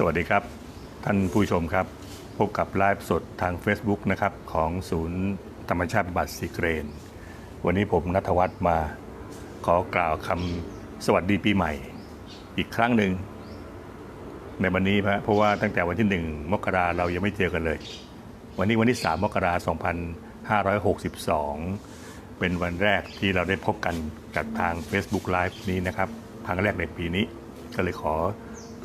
สวัสดีครับ ท่านผู้ชมครับ พบกับไลฟ์สดทาง Facebook นะครับ ของศูนย์ธรรมชาติบำบัดสีเกรน วันนี้ผมนัทวัฒน์มาขอกล่าวคำสวัสดีปีใหม่ อีกครั้งหนึ่ง ในวันนี้นะเพราะว่าตั้งแต่วันที่1มกราเรายังไม่เจอกันเลย วันนี้วันที่3มกราคม2562เป็นวันแรกที่เราได้พบกันจากทาง Facebook Live นี้นะครับครั้งแรกในปีนี้ ก็เลยขอ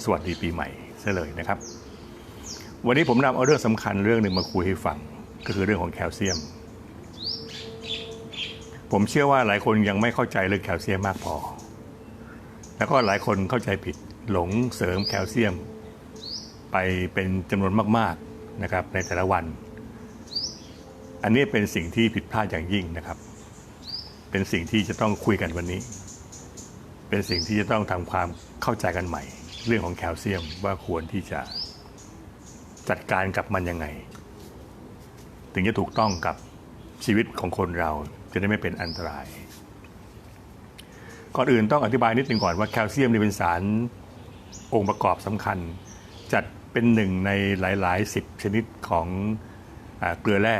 สวัสดีปีใหม่ ซะเลยนะครับ วันนี้ผมนำเอาเรื่องสำคัญเรื่องหนึ่งมาคุยให้ฟัง ก็คือเรื่องของแคลเซียม ผมเชื่อว่าหลายคนยังไม่เข้าใจเรื่องแคลเซียมมากพอ แล้วก็หลายคนเข้าใจผิดหลงเสริมแคลเซียม ไปเป็นจำนวนมาก ๆนะครับ ในแต่ละวัน อันนี้เป็นสิ่งที่ผิดพลาดอย่างยิ่งนะครับ เป็นสิ่งที่จะต้องคุยกันวันนี้ เป็นสิ่งที่จะต้องทำความเข้าใจกันใหม่ เรื่องของแคลเซียมว่าควรที่จะจัดการกับมันยังไง ถึงจะถูกต้องกับชีวิตของคนเราจะได้ไม่เป็นอันตราย ก่อนอื่นต้องอธิบายนิดหนึ่งก่อนว่าแคลเซียมนี่เป็นสารองค์ประกอบสำคัญ จัดเป็นหนึ่งในหลายๆสิบชนิดของอเกลือแร่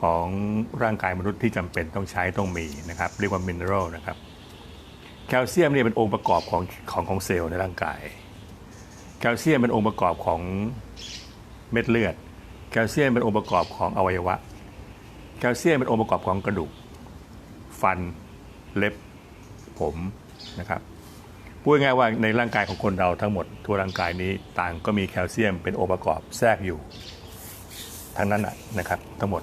ของร่างกายมนุษย์ที่จำเป็นต้องใช้ต้องมีนะครับ เรียกว่ามินเนอรัลนะครับแคลเซียมเนี่ยเป็นองค์ประกอบของของของเซลล์ในร่างกาย แคลเซียมเป็นองค์ประกอบของเม็ดเลือด แคลเซียมเป็นองค์ประกอบของอวัยวะ แคลเซียมเป็นองค์ประกอบของกระดูก ฟัน เล็บ ผมนะครับพูดง่ายๆว่าในร่างกายของคนเราทั้งหมดทั่วร่างกายนี้ต่างก็มีแคลเซียมเป็นองค์ประกอบแทรกอยู่ ทั้งนั้นนะครับ ทั้งหมด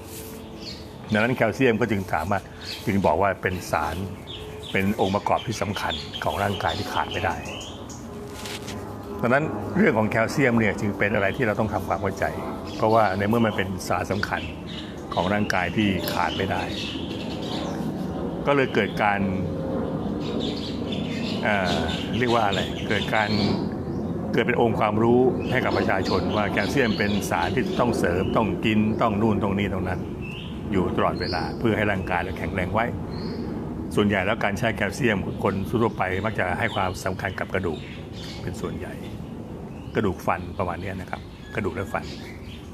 ดังนั้นแคลเซียมก็จึงสามารถจึงบอกว่าเป็นสารเป็นองค์ประกอบที่สำคัญของร่างกายที่ขาดไม่ได้ ดังนั้นเรื่องของแคลเซียมเนี่ยจึงเป็นอะไรที่เราต้องทำความเข้าใจ เพราะว่าในเมื่อมันเป็นสารสำคัญของร่างกายที่ขาดไม่ได้ ก็เลยเกิดการเเรียกว่าอะไรเกิดการเกิดเป็นองค์ความรู้ให้กับประชาชนว่าแคลเซียมเป็นสารที่ต้องเสริมต้องกินต้องนู่นตรงนี้ตรงนั้น อยู่ตลอดเวลาเพื่อให้ร่างกายเราแข็งแรงไว้ ส่วนใหญ่แล้วการใช้แคลเซียมคนทั่วไปมักจะให้ความสำคัญกับกระดูก เป็นส่วนใหญ่ กระดูกฟันประมาณนี้นะครับ กระดูกและฟัน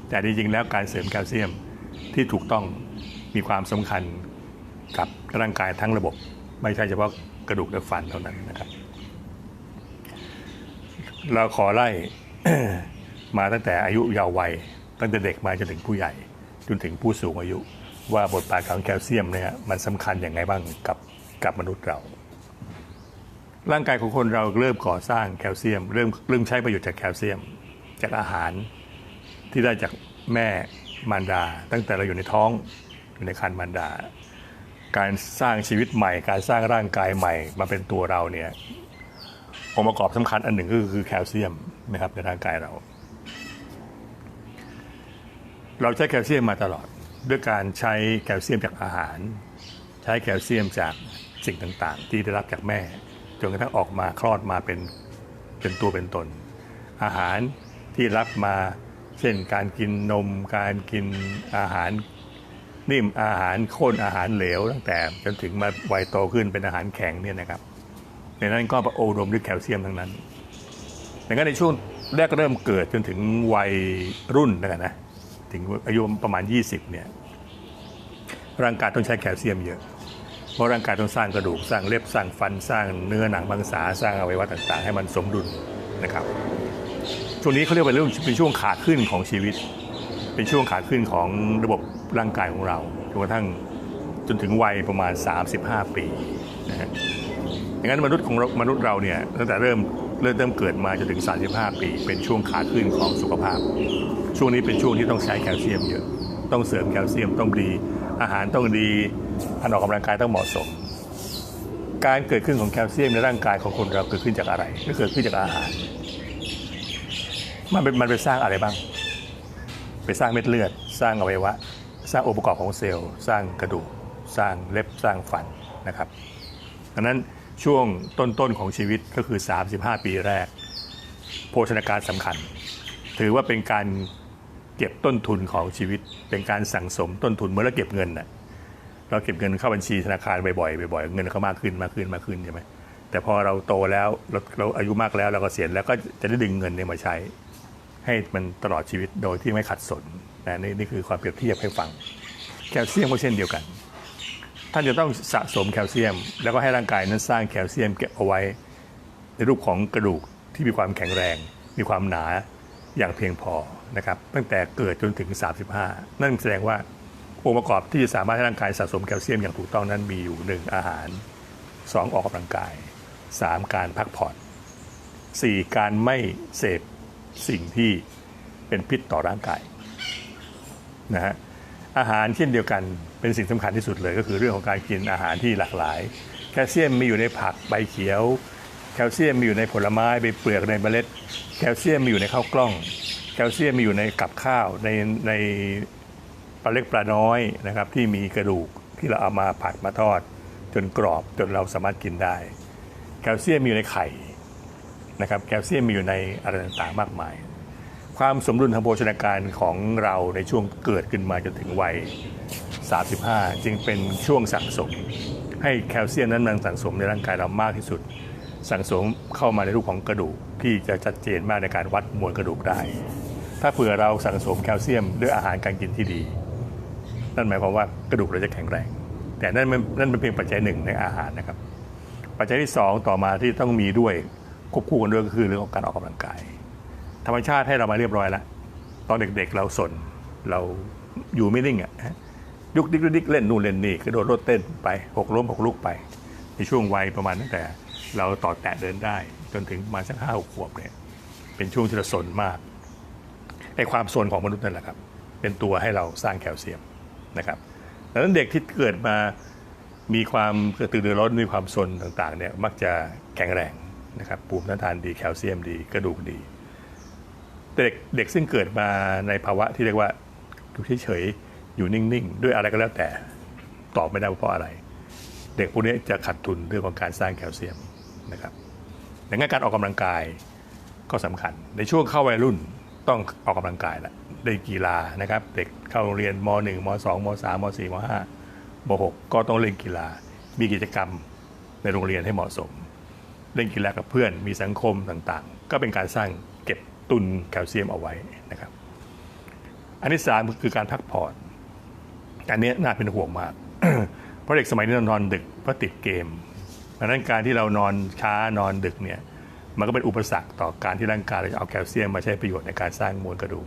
แต่จริงๆแล้วการเสริมแคลเซียมที่ถูกต้องมีความสำคัญกับร่างกายทั้งระบบ ไม่ใช่เฉพาะกระดูกและฟันเท่านั้นนะครับ เราขอไล่มาตั้งแต่อายุยาววัย ตั้งแต่เด็กมาจนถึงผู้ใหญ่ จนถึงผู้สูงอายุ ว่าบทบาทของแคลเซียมเนี่ยมันสำคัญอย่างไรบ้างกับกับมนุษย์เรา ร่างกายของคนเราเริ่มก่อสร้างแคลเซียม เริ่มเริ่มใช้ประโยชน์จากแคลเซียม จากอาหารที่ได้จากแม่มารดา ตั้งแต่เราอยู่ในท้องอยู่ในครรภ์มารดา การสร้างชีวิตใหม่ การสร้างร่างกายใหม่มาเป็นตัวเราเนี่ยองค์ประกอบสำคัญอันหนึ่งก็คือแคลเซียมนะครับในร่างกายเรา เราใช้แคลเซียมมาตลอด ด้วยการใช้แคลเซียมจากอาหาร ใช้แคลเซียมจากสิ่งต่างๆ ที่ได้รับจากแม่ นกระทั่งออกมาคลอดมาเป็นเป็นตัวเป็นตน อาหารที่รับมาเช่นการกินนม การกินอาหารนิ่มอาหารข้นอาหารเหลวตั้งแต่จนถึงมาวัยโตขึ้นเป็นอาหารแข็งเนี่ยนะครับในนั้นก็โอรมด้วยแคลเซียมทั้งนั้นดังนั้นในช่วงแรกเริ่มเกิดจนถึงวัยรุ่นนะครับนะถึงอายุประมาณ 20เนี่ยร่างกายต้องใช้แคลเซียมเยอะ เพราะร่างกายต้องสร้างกระดูกสร้างเล็บสร้างฟันสร้างเนื้อหนังบางสาสร้างอวัยวะต่างๆ ให้มันสมดุลนะครับช่วงนี้เขาเรียกว่าเรื่องเป็นช่วงขาขึ้นของชีวิต เป็นช่วงขาขึ้นของระบบร่างกายของเราจนกระทั่งจนถึงวัยประมาณ 35 ปีนะฮะอย่างนั้นมนุษย์ของเรามนุษย์เราเนี่ยตั้งแต่เริ่มเริ่มเริ่มเกิดมาจนถึง 35 ปี เป็นช่วงขาขึ้นของสุขภาพ ช่วงนี้เป็นช่วงที่ต้องใช้แคลเซียมเยอะ ต้องเสริมแคลเซียมต้องดี อาหารต้องดีการออกกำลังกายต้องเหมาะสม การเกิดขึ้นของแคลเซียมในร่างกายของคนเราเกิดขึ้นจากอะไรก็เกิดขึ้นจากอาหารมันเป็นมันไปสร้างอะไรบ้าง ไปสร้างเม็ดเลือด สร้างอวัยวะ สร้างองค์ประกอบของเซลล์ สร้างกระดูก สร้างเล็บ สร้างฟันนะครับดังนั้นช่วงต้นๆของชีวิตก็คือ 35 ปีแรก โภชนาการสำคัญ ถือว่าเป็นการ เก็บต้นทุนของชีวิต เป็นการสั่งสมต้นทุนเมื่อเราเก็บเงินน่ะเราเก็บเงินเข้าบัญชีธนาคารบ่อยๆบ่อยๆเงินเขามากขึ้นมากขึ้นมากขึ้นใช่ไหมแต่พอเราโตแล้วเราเราอายุมากแล้วเราก็เสียแล้วก็จะได้ดึงเงินเนี่ยมาใช้ ให้มันตลอดชีวิตโดยที่ไม่ขัดสนนะนี่นี่คือความเปรียบเทียบให้ฟัง แคลเซียมก็เช่นเดียวกัน ท่านจะต้องสะสมแคลเซียม แล้วก็ให้ร่างกายนั้นสร้างแคลเซียมเก็บเอาไว้ ในรูปของกระดูกที่มีความแข็งแรง มีความหนา อย่างเพียงพอนะครับตั้งแต่เกิดจนถึง 35 นั่นแสดงว่าองค์ประกอบที่จะสามารถให้ร่างกายสะสมแคลเซียมอย่างถูกต้องนั้นมีอยู่ 1 อาหาร 2 ออกกำลังกาย 3 การพักผ่อน 4 การไม่เสพสิ่งที่เป็นพิษต่อร่างกายนะฮะอาหารเช่นเดียวกันเป็นสิ่งสำคัญที่สุดเลย ก็คือเรื่องของการกินอาหารที่หลากหลาย แคลเซียมมีอยู่ในผักใบเขียว แคลเซียมมีอยู่ในผลไม้ใบเปลือกในเมล็ด แคลเซียมมีอยู่ในข้าวกล้อง แคลเซียมมีอยู่ในกับข้าวในในปลาเล็กปลาน้อยนะครับ ที่มีกระดูกที่เราเอามาผัดมาทอด จนกรอบจนเราสามารถกินได้ แคลเซียมมีอยู่ในไข่นะครับ แคลเซียมมีอยู่ในอะไรต่างๆมากมาย ความสมดุลทางโภชนาการของเราในช่วงเกิดขึ้นมาจนถึงวัย 35 จึงเป็นช่วงสั่งสม ให้แคลเซียมนั้นมันสั่งสมในร่างกายเรามากที่สุด สั่งสมเข้ามาในรูปของกระดูกที่จะชัดเจนมากในการวัดมวลกระดูกได้ ถ้าเผื่อเราสั่งสมแคลเซียมด้วยอาหารการกินที่ดี นั่นหมายความว่ากระดูกเราจะแข็งแรง แต่นั่นมันนั่นเป็นเพียงปัจจัยหนึ่งในอาหารนะครับ ปัจจัยที่สองต่อมาที่ต้องมีด้วยควบคู่กันด้วยก็คือเรื่องของการออกกำลังกาย ธรรมชาติให้เรามาเรียบร้อยแล้วตอนเด็กๆเราสนเราอยู่ไม่นิ่งอะฮะยุกดิกยุกดิกเล่นนู่นเล่นนี่กระโดดโลดเต้นไปหกล้มหกลุกไปในช่วงวัยประมาณตั้งแต่ เราต่อแตะเดินได้ จนถึงประมาณสักห้าหกขวบเนี่ยเป็นช่วงที่เราสนมากไอ้ความสนของมนุษย์นั่นแหละครับ เป็นตัวให้เราสร้างแคลเซียมนะครับดังนั้นเด็กที่เกิดมามีความกระตือรือร้นมีความสนต่างๆเนี่ยมักจะแข็งแรงนะครับภูมิต้านทานดีแคลเซียมดีกระดูกดีเด็กเด็กซึ่งเกิดมาในภาวะที่เรียกว่าอยู่เฉยๆอยู่นิ่งๆ ด้วยอะไรก็แล้วแต่ตอบไม่ได้เพราะอะไร เด็กพวกนี้จะขาดทุนเรื่องของการสร้างแคลเซียม นะครับดังนั้นการออกกำลังกายก็สำคัญ ในช่วงเข้าวัยรุ่นต้องออกกำลังกายแหละได้กีฬานะครับ เด็กเข้าโรงเรียนม .1 ม .2 ม .3 ม .4 ม .5 ม .6 ก็ต้องเล่นกีฬา มีกิจกรรมในโรงเรียนให้เหมาะสม เล่นกีฬากับเพื่อนมีสังคมต่างๆ ก็เป็นการสร้างเก็บตุนแคลเซียมเอาไว้นะครับ อันที่สามคือการพักผ่อนอันนี้น่าเป็นห่วงมาก เพราะเด็กสมัยนี้นอนดึกเพราะติดเกม ดังนั้นการที่เรานอนช้านอนดึกเนี่ยมันก็เป็นอุปสรรคต่อการที่ร่างกายเราจะเอาแคลเซียมมาใช้ประโยชน์ในการสร้างมวลกระดูก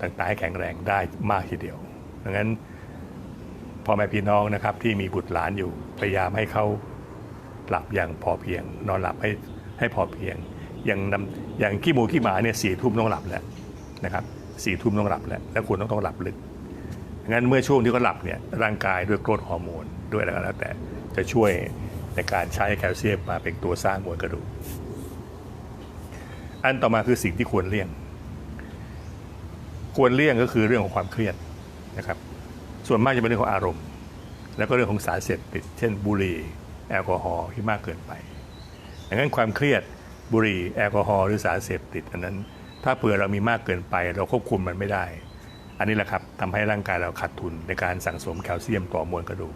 ต่างๆให้แข็งแรงได้มากทีเดียวดังนั้นพ่อแม่พี่น้องนะครับที่มีบุตรหลานอยู่พยายามให้เขาหลับอย่างพอเพียง นอนหลับให้ให้พอเพียง อย่างนำอย่างขี้หมูขี้หมาเนี่ยสี่ทุ่มต้องหลับแล้วนะครับสี่ทุ่มต้องหลับแล้วแล้วคุณต้องต้องหลับลึกงั้นเมื่อช่วงที่เขาหลับเนี่ยร่างกายด้วยโกรทฮอร์โมนด้วยอะไรก็แล้วแต่จะช่วย ในการใช้แคลเซียมมาเป็นตัวสร้างมวลกระดูก อันต่อมาคือสิ่งที่ควรเลี่ยง ควรเลี่ยงก็คือเรื่องของความเครียดนะครับ ส่วนมากจะเป็นเรื่องของอารมณ์ แล้วก็เรื่องของสารเสพติด เช่น บุหรี่แอลกอฮอล์ที่มากเกินไปดังนั้นความเครียดบุหรี่แอลกอฮอล์หรือสารเสพติดอันนั้น ถ้าเผื่อเรามีมากเกินไป เราควบคุมมันไม่ได้ อันนี้แหละครับทำให้ร่างกายเราขาดทุนในการสั่งสมแคลเซียมต่อมวลกระดูก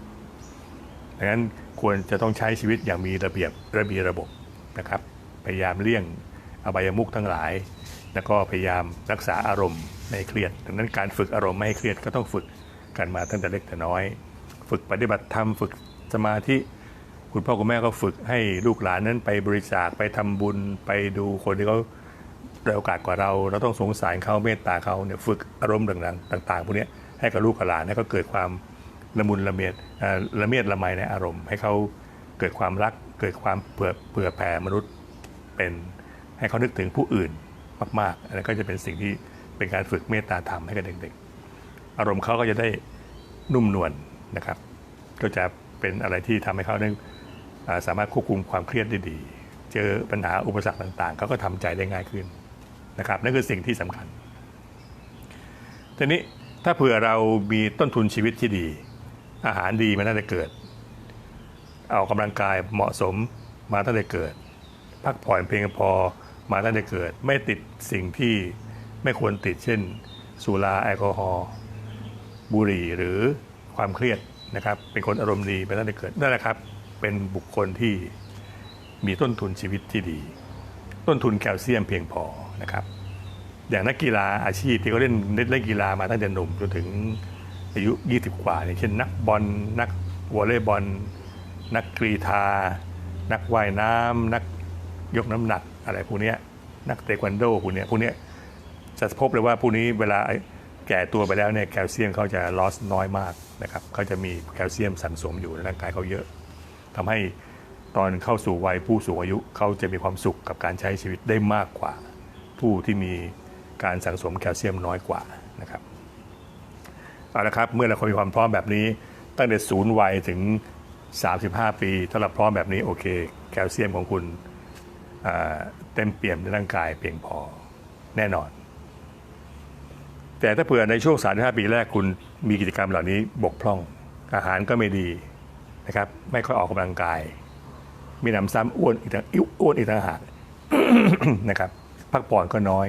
ดังนั้นควรจะต้องใช้ชีวิตอย่างมีระเบียบระเบียบระบบนะครับ พยายามเลี่ยงอบายมุขทั้งหลาย แล้วก็พยายามรักษาอารมณ์ไม่ให้เครียด ดังนั้นการฝึกอารมณ์ไม่ให้เครียดก็ต้องฝึกกันมาตั้งแต่เล็กแต่น้อย ฝึกปฏิบัติธรรมฝึกสมาธิคุณพ่อคุณแม่ก็ฝึกให้ลูกหลานนั้นไปบริจาคไปทำบุญไปดูคนที่เขาได้โอกาสกว่าเรา เราต้องสงสารเขาเมตตาเขาเนี่ยฝึกอารมณ์ต่างๆต่างๆพวกนี้ให้กับลูกกับหลานให้เขาเกิดความ ละมุนละเมียดละเมียดละไมในอารมณ์ ให้เขาเกิดความรักเกิดความเผื่อเผื่อแผ่มนุษย์เป็นให้เขานึกถึงผู้อื่นมากๆอันนั้นก็จะเป็นสิ่งที่เป็นการฝึกเมตตาธรรมให้กับเด็กๆ อารมณ์เขาก็จะได้นุ่มนวลนะครับ ก็จะเป็นอะไรที่ทำให้เขาได้อ่าสามารถควบคุมความเครียดได้ดี เจอปัญหาอุปสรรคต่างๆ เขาก็ทำใจได้ง่ายขึ้นนะครับ นั่นคือสิ่งที่สำคัญ ทีนี้ถ้าเผื่อเรามีต้นทุนชีวิตที่ดี อาหารดีมาตั้งแต่เกิด เอากำลังกายเหมาะสมมาตั้งแต่เกิด พักผ่อนเพียงพอมาตั้งแต่เกิด ไม่ติดสิ่งที่ไม่ควรติดเช่น สุราแอลกอฮอล์บุหรี่หรือความเครียดนะครับ เป็นคนอารมณ์ดีมาตั้งแต่เกิดนั่นแหละครับ เป็นบุคคลที่มีต้นทุนชีวิตที่ดี ต้นทุนแคลเซียมเพียงพอนะครับ อย่างนักกีฬาอาชีพที่เขาเล่นเล่นกีฬามาตั้งแต่หนุ่มจนถึง อายุ 20 กว่าเนี่ยเช่นนักบอลนักวอลเลย์บอล นักกรีธา นักว่ายน้ำนักยกน้ำหนักอะไรพวกนี้นักเทควันโดพวกนี้พวกนี้จะพบเลยว่าพวกนี้เวลาแก่ตัวไปแล้วเนี่ยแคลเซียมเขาจะลอสน้อยมากนะครับเขาจะมีแคลเซียมสะสมอยู่ในร่างกายเขาเยอะทำให้ตอนเข้าสู่วัยผู้สูงอายุเขาจะมีความสุขกับการใช้ชีวิตได้มากกว่า ผู้ที่มีการสั่งสมแคลเซียมน้อยกว่านะครับ เอาละครับเมื่อเรามีความพร้อมแบบนี้ ตั้งแต่ศูนย์วัยถึง 35 ปีถ้าเราพร้อมแบบนี้โอเค แคลเซียมของคุณเต็มเปี่ยมในร่างกายเพียงพอแน่นอน แต่ถ้าเผื่อในช่วง 35 ปีแรกคุณมีกิจกรรมเหล่านี้บกพร่องอาหารก็ไม่ดีนะครับ ไม่ค่อยออกกำลังกาย มีหนำซ้ำอ้วนอีกต่างอ้วนอีกต่างหากนะครับ พักผ่อนก็น้อย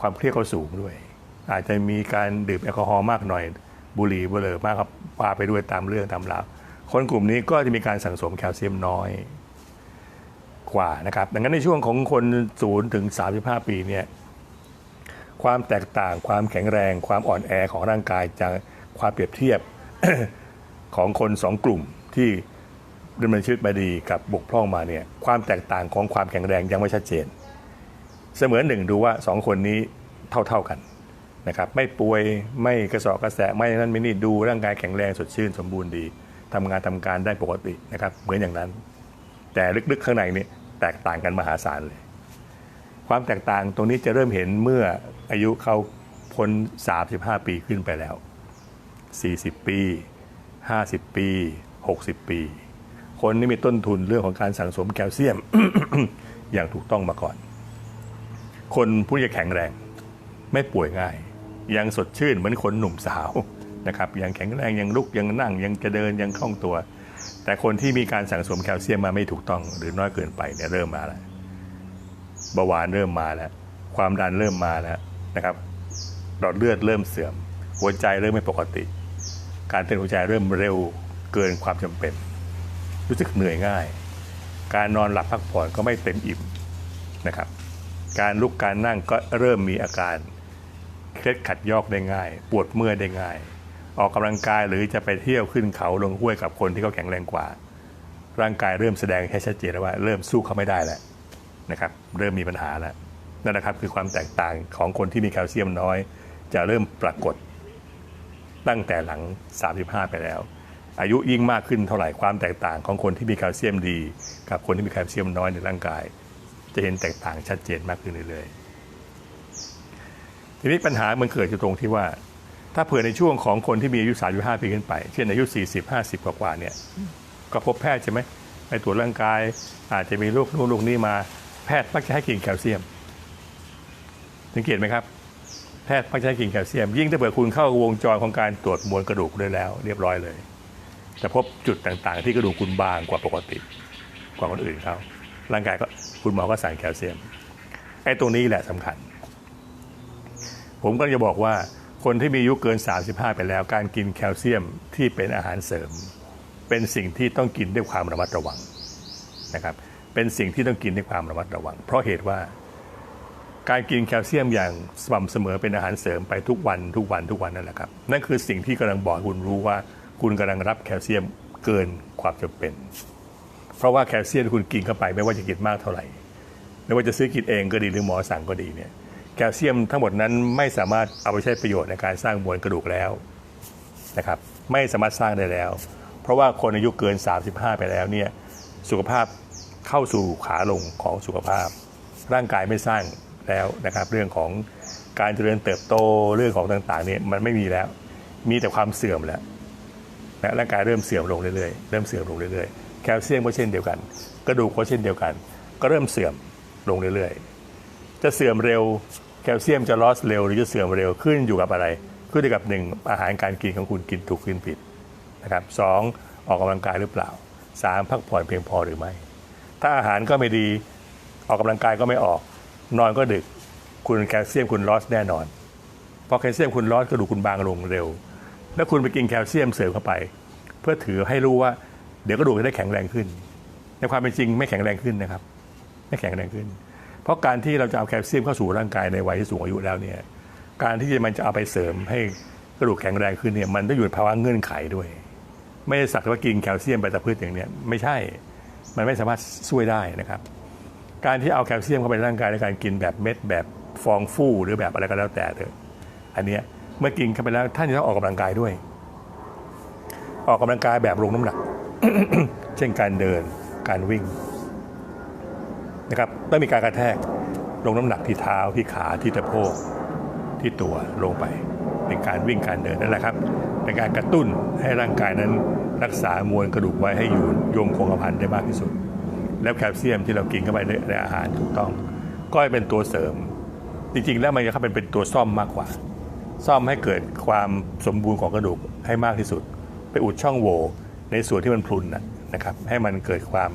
ความเครียดก็สูงด้วย อาจจะมีการดื่มแอลกอฮอล์มากหน่อย บุหรี่เบลอมากครับปาไปด้วยตามเรื่องตามราวคนกลุ่มนี้ก็จะมีการสั่งสมแคลเซียมน้อยกว่านะครับดังนั้นในช่วงของคนศูนย์ถึง 35 ปีเนี่ยความแตกต่างความแข็งแรง ความอ่อนแอของร่างกายจากความเปรียบเทียบของคนสองกลุ่มที่ดำเนินชีวิตมาดีกับบกพร่องมาเนี่ยความแตกต่างของความแข็งแรงยังไม่ชัดเจน เสมือนหนึ่งดูว่าสองคนนี้เท่าๆกัน นะครับไม่ป่วยไม่กระสอบกระแสะไม่นั่นไม่นี่ดูร่างกายแข็งแรงสดชื่นสมบูรณ์ดีทำงานทำการได้ปกตินะครับเหมือนอย่างนั้น แต่ลึกๆข้างในนี่แตกต่างกันมหาศาลเลย ความแตกต่างตรงนี้จะเริ่มเห็นเมื่ออายุเขาพ้น 35 ปีขึ้นไปแล้ว 40 ปี 50 ปี 60 ปี คนนี้มีต้นทุนเรื่องของการสั่งสมแคลเซียม อย่างถูกต้องมาก่อน คนผู้จะแข็งแรง ไม่ป่วยง่าย ยังสดชื่นเหมือนคนหนุ่มสาวนะครับยังแข็งแรงยังลุกยังนั่งยังจะเดินยังคล่องตัว แต่คนที่มีการสั่งสมแคลเซียมมาไม่ถูกต้อง หรือน้อยเกินไปเนี่ยเริ่มมาแล้วเบาหวานเริ่มมาแล้ว ความดันเริ่มมาแล้วนะครับหลอดเลือดเริ่มเสื่อม หัวใจเริ่มไม่ปกติ การเต้นหัวใจเริ่มเร็วเกินความจำเป็น รู้สึกเหนื่อยง่าย การนอนหลับพักผ่อนก็ไม่เต็มอิ่มนะครับ การลุกการนั่งก็เริ่มมีอาการ เคล็ดขัดยอกได้ง่าย ปวดเมื่อยได้ง่าย ออกกำลังกายหรือจะไปเที่ยวขึ้นเขาลงห้วยกับคนที่เขาแข็งแรงกว่า ร่างกายเริ่มแสดงให้ชัดเจนแล้วว่าเริ่มสู้เขาไม่ได้แล้วนะครับ เริ่มมีปัญหาแล้วนั่นนะครับคือความแตกต่างของคนที่มีแคลเซียมน้อย จะเริ่มปรากฏตั้งแต่หลัง 35 ไปแล้ว อายุยิ่งมากขึ้นเท่าไหร่ความแตกต่างของคนที่มีแคลเซียมดี กับคนที่มีแคลเซียมน้อยในร่างกาย จะเห็นแตกต่างชัดเจนมากขึ้นเรื่อยๆ ทีนี้ปัญหามันเกิดอยู่ตรงที่ว่า ถ้าเผื่อในช่วงของคนที่มีอายุ35ปีขึ้นไป เช่นอายุ 40 50 กว่าๆเนี่ยก็พบแพทย์ใช่ไหมไปตรวจร่างกาย อาจจะมีโรคนู่นโรคนี้มาแพทย์มักจะให้กินแคลเซียมสังเกตไหมครับ แพทย์มักจะให้กินแคลเซียม ยิ่งถ้าเผื่อคุณเข้าวงจรของการตรวจมวลกระดูกได้แล้ว เรียบร้อยเลยจะพบจุดต่างๆ ที่กระดูกคุณบางกว่าปกติ กว่าคนอื่นเขาร่างกายก็คุณหมอก็สั่งแคลเซียมไอ้ตรงนี้แหละสำคัญ ผมก็จะบอกว่าคนที่มีอายุเกิน 35 ไปแล้ว การกินแคลเซียมที่เป็นอาหารเสริม เป็นสิ่งที่ต้องกินด้วยความระมัดระวังนะครับเป็นสิ่งที่ต้องกินด้วยความระมัดระวัง เพราะเหตุว่าการกินแคลเซียมอย่างสม่ำเสมอเป็นอาหารเสริมไปทุกวันทุกวันทุกวันนั่นแหละครับนั่นคือสิ่งที่กำลังบอกคุณรู้ว่าคุณกำลังรับแคลเซียมเกินความจำเป็น เพราะว่าแคลเซียมที่คุณกินเข้าไปไม่ว่าจะกินมากเท่าไหร่ไม่ว่าจะซื้อกินเองก็ดีหรือหมอสั่งก็ดีเนี่ย แคลเซียมทั้งหมดนั้นไม่สามารถเอาไปใช้ประโยชน์ในการสร้างมวลกระดูกแล้วนะครับไม่สามารถสร้างได้แล้ว เพราะว่าคนอายุเกิน 35 ไปแล้วเนี่ยสุขภาพเข้าสู่ขาลงของสุขภาพ ร่างกายไม่สร้างแล้วนะครับเรื่องของการเจริญเติบโตเรื่องของต่างๆเนี่ยมันไม่มีแล้ว มีแต่ความเสื่อมแล้วนะร่างกายเริ่มเสื่อมลงเรื่อยๆเริ่มเสื่อมลงเรื่อยๆแคลเซียมก็เช่นเดียวกัน กระดูกก็เช่นเดียวกัน ก็เริ่มเสื่อมลงเรื่อยๆ จะเสื่อมเร็ว แคลเซียมจะลอสเร็วหรือจะเสื่อมเร็วขึ้นอยู่กับอะไร ขึ้นอยู่กับหนึ่งอาหารการกินของคุณกินถูกกินผิดนะครับสองออกกำลังกายหรือเปล่าสามพักผ่อนเพียงพอหรือไม่ ถ้าอาหารก็ไม่ดีออกกำลังกายก็ไม่ออก นอนก็ดึกคุณแคลเซียมคุณลอสแน่นอนพราะแคลเซียมคุณลอสกระดูกคุณบางลงเร็ว แล้วคุณไปกินแคลเซียมเสริมเข้าไป เพื่อถือให้รู้ว่าเดี๋ยวกระดูกจะได้แข็งแรงขึ้น ในความเป็นจริงไม่แข็งแรงขึ้นนะครับ ไม่แข็งแรงขึ้น เพราะการที่เราจะเอาแคลเซียมเข้าสู่ร่างกายในวัยที่สูงอายุแล้วเนี่ยการที่มันจะเอาไปเสริมให้กระดูกแข็งแรงขึ้นเนี่ยมันต้องอยู่ในภาวะเงื่อนไขด้วย ไม่ได้สักแต่ว่ากินแคลเซียมไปแต่พืชอย่างเนี้ยไม่ใช่มันไม่สามารถช่วยได้นะครับ การที่เอาแคลเซียมเข้าไปในร่างกายในการกินแบบเม็ดแบบฟองฟู่หรือแบบอะไรก็แล้วแต่เถอะอันเนี้ยเมื่อกินเข้าไปแล้วท่านจะต้องออกกำลังกายด้วย ออกกำลังกายแบบลงน้ำหนัก เช่นการเดินการวิ่ง นะครับต้องมีการกระแทกลงน้ำหนักที่เท้าที่ขาที่ตะโพกที่ตัวลงไป เป็นการวิ่งการเดินนั่นแหละครับ เป็นการกระตุ้นให้ร่างกายนั้นรักษามวลกระดูกไว้ให้อยู่ยงคงกระพันได้มากที่สุด แล้วแคลเซียมที่เรากินเข้าไปในในอาหารถูกต้อง ก็เป็นตัวเสริม จริงๆ แล้วมันจะเข้าเป็นเป็นตัวซ่อมมากกว่า ซ่อมให้เกิดความสมบูรณ์ของกระดูกให้มากที่สุด ไปอุดช่องโหว่ในส่วนที่มันพรุนนะครับให้มันเกิดความ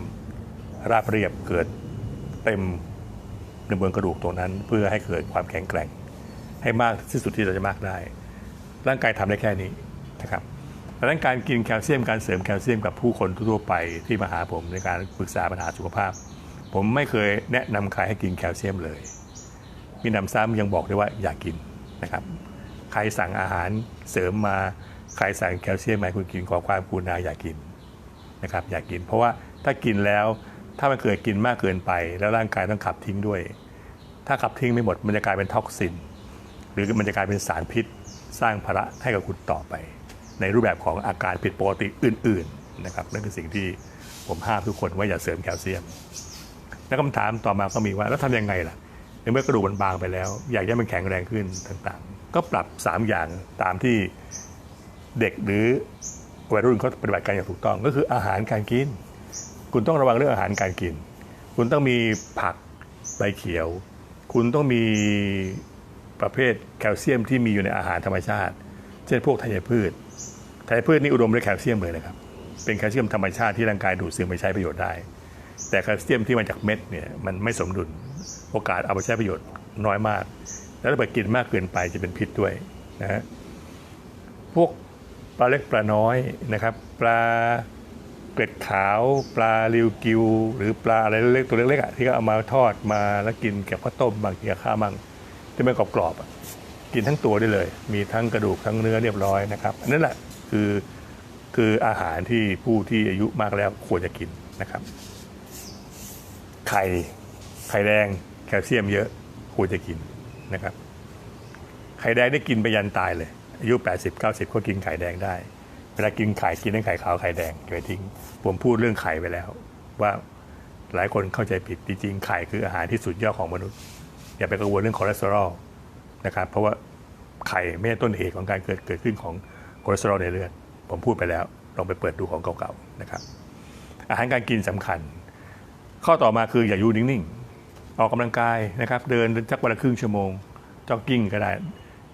ราบเรียบเกิด เต็มในบนกระดูกตรงนั้น เพื่อให้เกิดความแข็งแกร่ง ให้มากที่สุดที่เราจะมากได้ ร่างกายทำได้แค่นี้นะครับดังนั้นการกินแคลเซียมการเสริมแคลเซียมกับผู้คนทั่วไปที่มาหาผมในการปรึกษาปัญหาสุขภาพ ผมไม่เคยแนะนำใครให้กินแคลเซียมเลย มีหนำซ้ำยังบอกได้ว่าอย่ากกินนะครับใครสั่งอาหารเสริมมาใครสั่งแคลเซียมมาให้คุณกินขอความกรุณาอย่ากกินนะครับอย่ากกิน เพราะว่าถ้ากินแล้ว ถ้ามันเกิดกินมากเกินไป แล้วร่างกายต้องขับทิ้งด้วย ถ้าขับทิ้งไม่หมดมันจะกลายเป็นท็อกซิน หรือมันจะกลายเป็นสารพิษ สร้างภาระให้กับคุณต่อไป ในรูปแบบของอาการผิดปกติอื่น ๆนะครับนั่นคือสิ่งที่ผมห้ามทุกคนว่าอย่าเสริมแคลเซียม แล้วคำถามต่อมาก็มีว่าแล้วทำยังไงล่ะในเมื่อกระดูกมันบางไปแล้ว อยากให้มันแข็งแรงขึ้นต่างๆ ก็ปรับ 3 อย่างตามที่เด็กหรือวัยรุ่นเขาปฏิบัติการอย่างถูกต้อง ก็คืออาหารการกิน คุณต้องระวังเรื่องอาหารการกิน คุณต้องมีผักใบเขียว คุณต้องมีประเภทแคลเซียมที่มีอยู่ในอาหารธรรมชาติ เช่นพวกธัญพืชธัญพืชนี่อุดมด้วยแคลเซียมเลยนะครับ เป็นแคลเซียมธรรมชาติที่ร่างกายดูดซึมไปใช้ประโยชน์ได้ แต่แคลเซียมที่มาจากเม็ดเนี่ยมันไม่สมดุล โอกาสเอาไปใช้ประโยชน์น้อยมาก แล้วถ้าไปกินมากเกินไปจะเป็นพิษด้วยนะฮะ พวกปลาเล็กปลาน้อยนะครับ ปลา เกล็ดขาวปลาริวกิว หรือปลาอะไรเล็กตัวเล็กๆอะที่เขาเอามาทอดมาแล้วกินกับข้าวต้มบางทีกับข้าวมั่งที่มันกรอบๆอะกินทั้งตัวได้เลย มีทั้งกระดูกทั้งเนื้อเรียบร้อยนะครับอันนั่นแหละคือคืออาหารที่ผู้ที่อายุมากแล้วควรจะกินนะครับ ไข่ไข่แดงแคลเซียมเยอะควรจะกินนะครับ ไข่แดงได้กินไปยันตายเลย อายุ 80 90 ก็กินไข่แดงได้ ลากินไข่กินทั้งไข่ขาวไข่แดงอย่าไปทิ้ง ผมพูดเรื่องไข่ไปแล้ว ว่าหลายคนเข้าใจผิดจริงๆไข่คืออาหารที่สุดยอดของมนุษย์ อย่าไปกังวลเรื่องคอเลสเตอรอลนะครับ เพราะว่าไข่ไม่ใช่ต้นเหตุของการเกิดเกิดขึ้นของคอเลสเตอรอลในเลือด ผมพูดไปแล้วลองไปเปิดดูของเก่าๆนะครับ อาหารการกินสำคัญ ข้อต่อมาคืออย่าอยู่นิ่งๆ ออกกำลังกายนะครับ เดินสักวันละครึ่งชั่วโมงจ็อกกิ้งก็ได้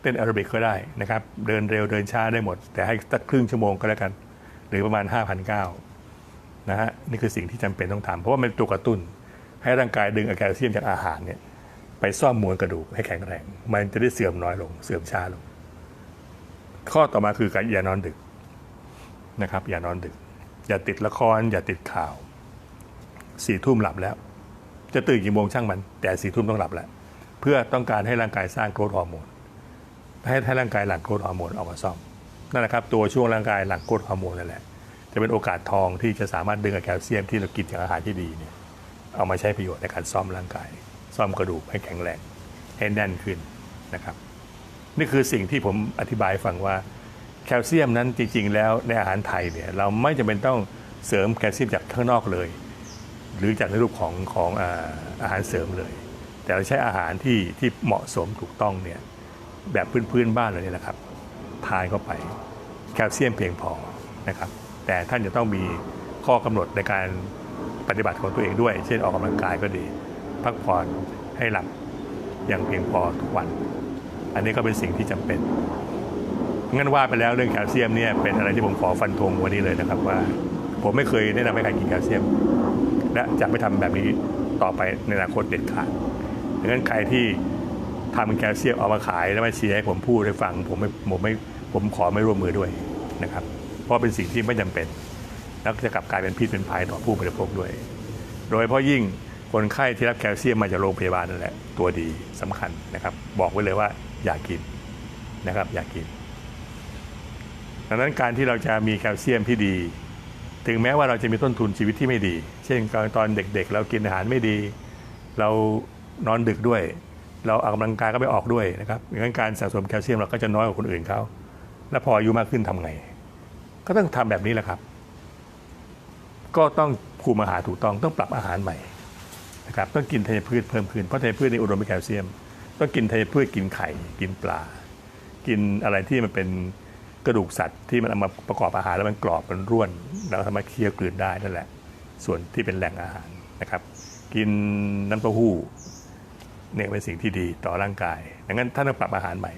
เต้นแอโรบิกก็ได้นะครับ เดินเร็วเดินช้าได้หมด แต่ให้สักครึ่งชั่วโมงก็แล้วกัน หรือประมาณ 5,009นะฮะนี่คือสิ่งที่จำเป็นต้องทำเพราะว่ามันเป็นตัวกระตุ้น ให้ร่างกายดึงแคลเซียมจากอาหารเนี่ยไปซ่อมมวลกระดูกให้แข็งแรง มันจะได้เสื่อมน้อยลง เสื่อมช้าลง ข้อต่อมาคือการอย่านอนดึกนะครับ อย่านอนดึก อย่าติดละคร อย่าติดข่าวสี่ทุ่มหลับแล้ว จะตื่นกี่โมงช่างมัน แต่สี่ทุ่มต้องหลับแล้ว เพื่อต้องการให้ร่างกายสร้างโกรทฮอร์โมน ให้ให้ร่างกายหลั่งโกรทฮอร์โมนออกมาซ่อมนั่นแหละครับตัวช่วงร่างกายหลั่งโกรทฮอร์โมนนั่นแหละจะเป็นโอกาสทองที่จะสามารถดึงแคลเซียมที่เรากินจากอาหารที่ดีเนี่ยเอามาใช้ประโยชน์ในการซ่อมร่างกาย ซ่อมกระดูกให้แข็งแรงให้แน่นขึ้นนะครับ นี่คือสิ่งที่ผมอธิบายฟังว่าแคลเซียมนั้นจริง ๆ แล้วในอาหารไทยเนี่ยเราไม่จำเป็นต้องเสริมแคลเซียมจากข้างนอกเลย หรือจากในรูปของของอาอาหารเสริมเลย แต่เราใช้อาหารที่ที่เหมาะสมถูกต้องเนี่ย แบบพื้นๆบ้านเราเนี่ยแหละครับ ทานเข้าไปแคลเซียมเพียงพอนะครับ แต่ท่านจะต้องมีข้อกำหนดในการปฏิบัติของตัวเองด้วย เช่นออกกำลังกายก็ดี พักผ่อนให้หลับอย่างเพียงพอทุกวัน อันนี้ก็เป็นสิ่งที่จำเป็นงั้นว่าไปแล้วเรื่องแคลเซียมเนี่ยเป็นอะไรที่ผมขอฟันธงวันนี้เลยนะครับว่า ผมไม่เคยแนะนำให้ใครกินแคลเซียม และจะไม่ทำแบบนี้ต่อไปในอนาคตเด็ดขาดดังนั้นใครที่ ทำแคลเซียมเอามาขายแล้วมาเชียร์ให้ผมพูดให้ฟังผมไม่ผมไม่ผมขอไม่ร่วมมือด้วยนะครับ เพราะเป็นสิ่งที่ไม่จำเป็น แล้วจะกลับกลายเป็นพิษเป็นภัยต่อผู้บริโภคด้วย โดยเฉพาะยิ่งคนไข้ที่รับแคลเซียมมาจากโรงพยาบาลนั่นแหละตัวดีสำคัญนะครับ บอกไว้เลยว่าอย่ากินนะครับ อย่ากิน ดังนั้นการที่เราจะมีแคลเซียมที่ดี ถึงแม้ว่าเราจะมีต้นทุนชีวิตที่ไม่ดี เช่นตอนเด็กๆ เรากินอาหารไม่ดี เรานอนดึกด้วย เราออกกำลังกายก็ไม่ออกด้วยนะครับดังนั้นการสะสมแคลเซียมเราก็จะน้อยกว่าคนอื่นเขา แล้วพออายุมากขึ้นทำไง ก็ต้องทำแบบนี้แหละครับ ก็ต้องคุมอาหารถูกต้องต้องปรับอาหารใหม่นะครับต้องกินธัญพืชเพิ่มขึ้นเพราะธัญพืชในอุดมไปแคลเซียม ต้องกินธัญพืชกินไข่ กินปลา กินอะไรที่มันเป็นกระดูกสัตว์ที่มันเอามาประกอบอาหารแล้วมันกรอบมันร่วนแล้วสามารถเคี้ยวกลืนได้นั่นแหละ ส่วนที่เป็นแหล่งอาหารนะครับ กินน้ำเต้าหู้ เนี่ยเป็นสิ่งที่ดีต่อร่างกายดังนั้นท่านต้องปรับอาหารใหม่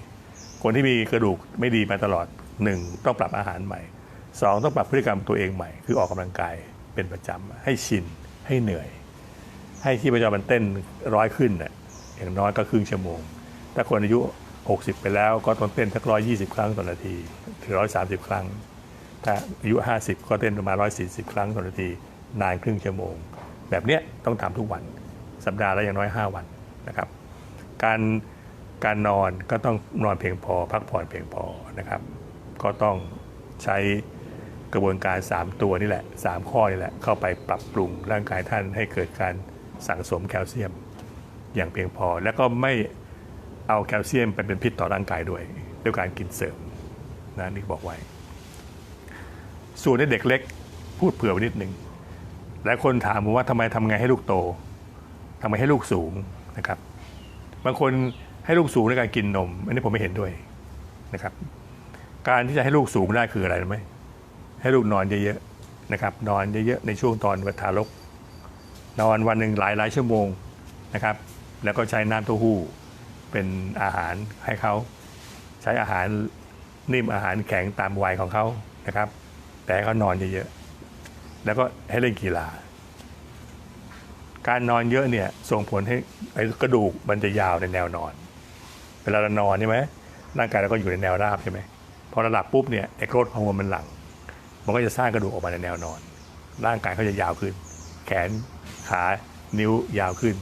คนที่มีกระดูกไม่ดีมาตลอดหนึ่งต้องปรับอาหารใหม่สองต้องปรับพฤติกรรมตัวเองใหม่ คือออกกำลังกายเป็นประจำให้ชินให้เหนื่อย ให้ที่ประจำมันเต้นร้อยขึ้นน่ะอย่างน้อยก็ครึ่งชั่วโมงถ้าคนอายุ 60 ไปแล้วก็ต้องเต้นสักร้อยยี่สิบครั้งต่อนาทีถึงร้อยสามสิบครั้ง ถ้าอายุ 50 ก็เต้นประมาณ140ครั้งต่อนาที นานครึ่งชั่วโมง แบบเนี้ยต้องทำทุกวันสัปดาห์ละอย่างน้อย 5 วัน นะครับ การการนอนก็ต้องนอนเพียงพอ พักผ่อนเพียงพอนะครับ ก็ต้องใช้กระบวนการ 3 ตัวนี่แหละ 3 ข้อนี่แหละ เข้าไปปรับปรุงร่างกายท่านให้เกิดการสั่งสมแคลเซียมอย่างเพียงพอ แล้วก็ไม่เอาแคลเซียมไปเป็นพิษต่อร่างกายด้วย ด้วยการกินเสริมนะนี่บอกไว้ ส่วนในเด็กเล็กพูดเผื่อไว้นิดหนึ่งหลายคนถามผมว่าทำไมทำไงให้ลูกโตทำไมให้ลูกสูง นะครับ บางคนให้ลูกสูงในการกินนม อันนี้ผมไม่เห็นด้วยนะครับ การที่จะให้ลูกสูงได้คืออะไรรู้ไหมให้ลูกนอนเยอะๆนะครับ นอนเยอะๆในช่วงตอนวัทารก นอนวันหนึ่งหลายหลายๆชั่วโมงนะครับ แล้วก็ใช้น้ำเต้าหู้เป็นอาหารให้เขาใช้อาหารนิ่มอาหารแข็งตามวัยของเขานะครับ แต่เขานอนเยอะๆแล้วก็ให้เล่นกีฬา การนอนเยอะเนี่ยส่งผลให้ไอ้กระดูกมันจะยาวในแนวนอน เวลาเรานอนใช่ไหมร่างกายเราก็อยู่ในแนวราบใช่ไหมพอเราหลับปุ๊บเนี่ยไอ้โกรทฮอร์โมนมันหลัง มันก็จะสร้างกระดูกออกมาในแนวนอน ร่างกายเขาจะยาวขึ้น แขนขานิ้วยาวขึ้น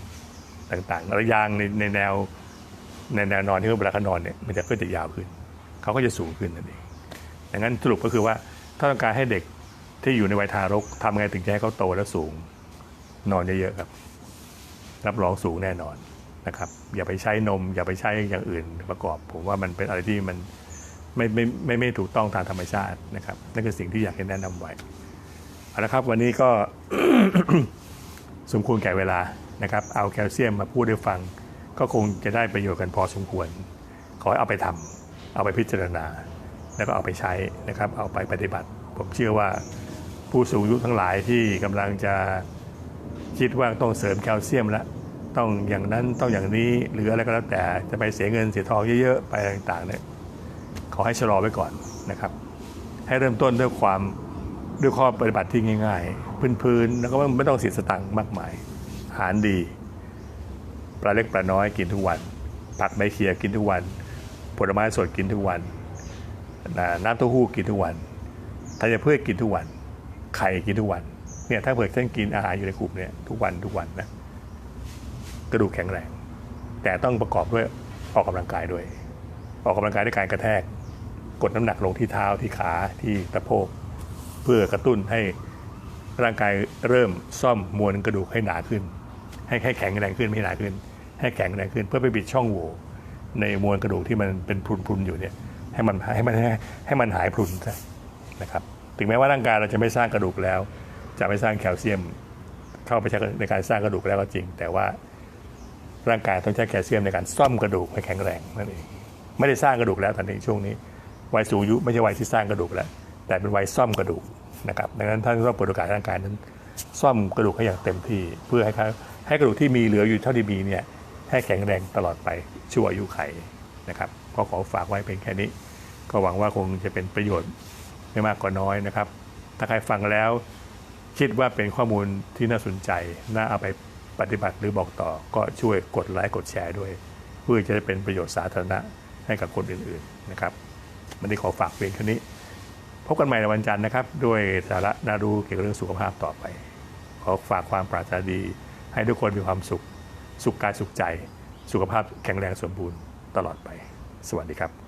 ต่างๆระยางในในแนวในแนวนอนที่เวลาเขานอนเนี่ยมันจะก็จะยาวขึ้น เขาก็จะสูงขึ้นนั่นเองดังนั้นสรุปก็คือว่าถ้าต้องการให้เด็กที่อยู่ในวัยทารกทำไงถึงจะให้เขาโตและสูง นอนเยอะๆครับ รับรองสูงแน่นอนนะครับ อย่าไปใช้นม อย่าไปใช้อย่างอื่นประกอบ ผมว่ามันเป็นอะไรที่มันไม่ไม่ไม่ไม่ถูกต้องตามธรรมชาตินะครับ นั่นคือสิ่งที่อยากให้แนะนำไว้เอาละครับ วันนี้ก็สมควรแก่เวลานะครับ เอาแคลเซียมมาพูดให้ฟัง ก็คงจะได้ประโยชน์กันพอสมควร ขอให้เอาไปทำเอาไปพิจารณา แล้วก็เอาไปใช้นะครับ เอาไปปฏิบัติ ผมเชื่อว่าผู้สูงอายุทั้งหลายที่กำลังจะ คิดว่าต้องเสริมแคลเซียมแล้วต้องอย่างนั้นต้องอย่างนี้หรืออะไรก็แล้วแต่จะไปเสียเงินเสียทองเยอะๆไปต่างๆเนี่ยขอให้ชะลอไว้ก่อนนะครับ ให้เริ่มต้นด้วยความด้วยข้อปฏิบัติที่ง่าย ๆ พื้นๆแล้วก็ไม่ต้องเสียสตังค์มากมายอาหารดีปลาเล็กปลาน้อยกินทุกวัน ผักใบเขียกินทุกวัน ผลไม้สดกินทุกวันนะน้ำเต้าหู้กินทุกวันธัญพืชกินทุกวัน ไข่กินทุกวัน เนี่ยถ้าเผื่อท่านกินอาหารอยู่ในกลุ่มเนี่ยทุกวันทุกวันนะกระดูกแข็งแรง แต่ต้องประกอบด้วยออกกำลังกายด้วย ออกกำลังกายด้วยการกระแทก กดน้ำหนักลงที่เท้าที่ขาที่สะโพกเพื่อกระตุ้นให้ร่างกายเริ่มซ่อมมวลกระดูกให้หนาขึ้น ให้ให้แข็งแรงขึ้นไม่หนาขึ้น ให้แข็งแรงขึ้น เพื่อไปปิดช่องโหว่ในมวลกระดูกที่มันเป็นพรุนๆอยู่เนี่ยให้มันให้มันให้ให้มันหายพรุนซะนะครับ ถึงแม้ว่าร่างกายเราจะไม่สร้างกระดูกแล้ว จะไม่สร้างแคลเซียม เข้าไปใช้ในการสร้างกระดูกแล้วก็จริง แต่ว่าร่างกายต้องใช้แคลเซียมในการซ่อมกระดูกให้แข็งแรงนั่นเองไม่ได้สร้างกระดูกแล้วตอนนี้ช่วงนี้วัยสูงอายุไม่ใช่วัยที่สร้างกระดูกแล้ว แต่เป็นวัยซ่อมกระดูกนะครับดังนั้นท่านต้องเปิดโอกาสร่างกายนั้น ซ่อมกระดูกให้อย่างเต็มที่ เพื่อให้เขาให้กระดูกที่มีเหลืออยู่เท่าที่มีเนี่ยให้แข็งแรงตลอดไปชั่วอายุไขนะครับก็ขอฝากไว้เป็นแค่นี้ ก็หวังว่าคงจะเป็นประโยชน์ไม่มากก็น้อยนะครับ ถ้าใครฟังแล้ว คิดว่าเป็นข้อมูลที่น่าสนใจ น่าเอาไปปฏิบัติหรือบอกต่อ ก็ช่วยกดไลค์กดแชร์ด้วย เพื่อจะได้เป็นประโยชน์สาธารณะให้กับคนอื่นๆนะครับวันนี้ขอฝากเพียงแค่นี้พบกันใหม่ในวันจันทร์นะครับ ด้วยสาระน่ารู้เกี่ยวกับเรื่องสุขภาพต่อไป ขอฝากความปรารถนาดี ให้ทุกคนมีความสุข สุขกายสุขใจ สุขภาพแข็งแรงสมบูรณ์ตลอดไป สวัสดีครับ